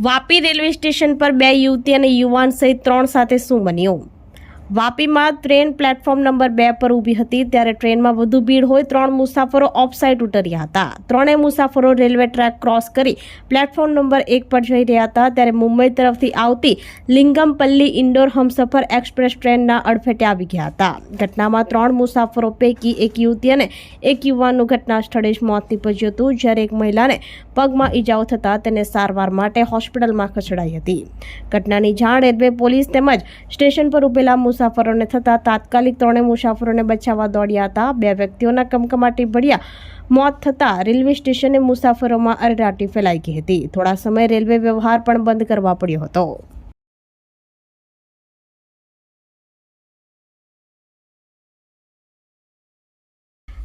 Vapi railway station પર બે યુવતી અને યુવાન સહિત ત્રણ સાથે શું બન્યું. વાપીમાં ટ્રેન પ્લેટફોર્મ નંબર બે પર ઊભી હતી. ત્યારે ટ્રેનમાં વધુ ભીડ હોય ત્રણ મુસાફરો ઓફ સાઇડ ઉતર્યા હતા. ત્રણેય મુસાફરો રેલવે ટ્રેક ક્રોસ કરી પ્લેટફોર્મ નંબર એક પર જઈ રહ્યા હતા. ત્યારે મુંબઈ તરફથી આવતી લિંગમપલ્લી ઇન્ડોર હમસફર એક્સપ્રેસ ટ્રેનના અડફેટે આવી ગયા હતા. ઘટનામાં ત્રણ મુસાફરો પૈકી એક યુવતી અને એક યુવાનનું ઘટના સ્થળે જ મોત નીપજ્યું હતું, જ્યારે એક મહિલાને પગમાં ઈજાઓ થતાં તેને સારવાર માટે હોસ્પિટલમાં ખસેડાઈ હતી. ઘટનાની જાણ રેલવે પોલીસ તેમજ સ્ટેશન પર ઉભેલા મુસાફરોને થતાં તાત્કાલિક ત્રણેય મુસાફરોને બચાવવા દોડ્યા હતા. બે વ્યક્તિઓના કમકમાટી ભર્યા મોત થતાં રેલવે સ્ટેશને મુસાફરોમાં અરેરાટી ફેલાઈ ગઈ હતી. થોડા સમય રેલવે વ્યવહાર પણ બંધ કરવા પડ્યો હતો.